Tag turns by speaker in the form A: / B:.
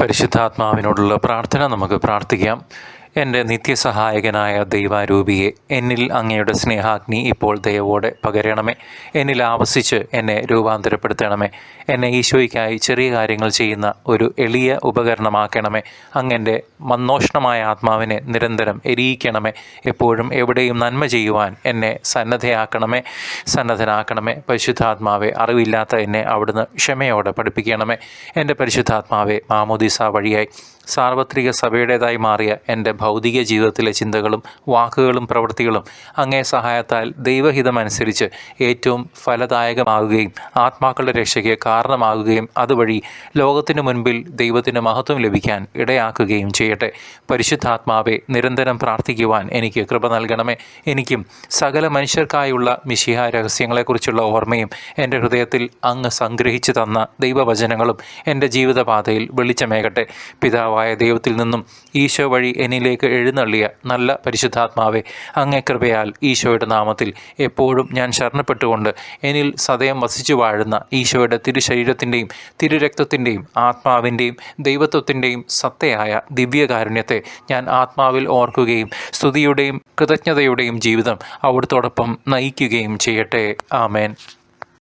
A: പരിശുദ്ധാത്മാവിനോടുള്ള പ്രാർത്ഥന നമുക്ക് പ്രാർത്ഥിക്കാം. എന്റെ നിത്യസഹായകനായ ദൈവാരൂപിയെ എന്നിൽ അങ്ങയുടെ സ്നേഹാഗ്നി ഇപ്പോൾ ദയവോടെ പകരണമേ. എന്നിൽ ആവസിച്ച് എന്നെ രൂപാന്തരപ്പെടുത്തണമേ. എന്നെ ഈശോയ്ക്കായി ചെറിയ കാര്യങ്ങൾ ചെയ്യുന്ന ഒരു എളിയ ഉപകരണമാക്കണമേ. അങ്ങന്റെ മന്നോഷ്ണമായ ആത്മാവിനെ നിരന്തരം എരിയിക്കണമേ. എപ്പോഴും എവിടെയും നന്മ ചെയ്യുവാൻ എന്നെ സന്നദ്ധയാക്കണമേ. സന്നദ്ധനാക്കണമേ. പരിശുദ്ധാത്മാവെ അറിവില്ലാത്ത എന്നെ അവിടുന്ന് ക്ഷമയോടെ പഠിപ്പിക്കണമേ. എന്റെ പരിശുദ്ധാത്മാവെ മാമോദിസ വഴിയായി സാർവത്രിക സഭയുടേതായി മാറിയ എന്റെ ഭൗതിക ജീവിതത്തിലെ ചിന്തകളും വാക്കുകളും പ്രവൃത്തികളും അങ്ങേ സഹായത്താൽ ദൈവഹിതമനുസരിച്ച് ഏറ്റവും ഫലദായകമാകുകയും ആത്മാക്കളുടെ രക്ഷയ്ക്ക് കാരണമാകുകയും അതുവഴി ലോകത്തിനു മുൻപിൽ ദൈവത്തിന് മഹത്വം ലഭിക്കാൻ ഇടയാക്കുകയും ചെയ്യട്ടെ. പരിശുദ്ധാത്മാവെ നിരന്തരം പ്രാർത്ഥിക്കുവാൻ എനിക്ക് കൃപ നൽകണമേ. എനിക്കും സകല മനുഷ്യർക്കായുള്ള മിശിഹ രഹസ്യങ്ങളെക്കുറിച്ചുള്ള ഓർമ്മയും എന്റെ ഹൃദയത്തിൽ അങ്ങ് സംഗ്രഹിച്ചു തന്ന ദൈവവചനങ്ങളും എന്റെ ജീവിതപാതയിൽ വെളിച്ചമേകട്ടെ. പിതാവായ ദൈവത്തിൽ നിന്നും ഈശോ വഴി എന്നിലേക്ക് എഴുന്നള്ളിയ നല്ല പരിശുദ്ധാത്മാവെ അങ്ങേ കൃപയാൽ ഈശോയുടെ നാമത്തിൽ എപ്പോഴും ഞാൻ ശരണപ്പെട്ടുകൊണ്ട് എന്നിൽ സദയം വസിച്ചു വാഴുന്ന ഈശോയുടെ തിരുശരീരത്തിന്റെയും തിരുരക്തത്തിന്റെയും ആത്മാവിന്റെയും ദൈവത്വത്തിന്റെയും സത്തയായ ദിവ്യകാരുണ്യത്തെ ഞാൻ ആത്മാവിൽ ഓർക്കുകയും സ്തുതിയുടെയും കൃതജ്ഞതയുടെയും ജീവിതം അവിടുത്തോടൊപ്പം നയിക്കുകയും ചെയ്യട്ടെ. ആമേൻ.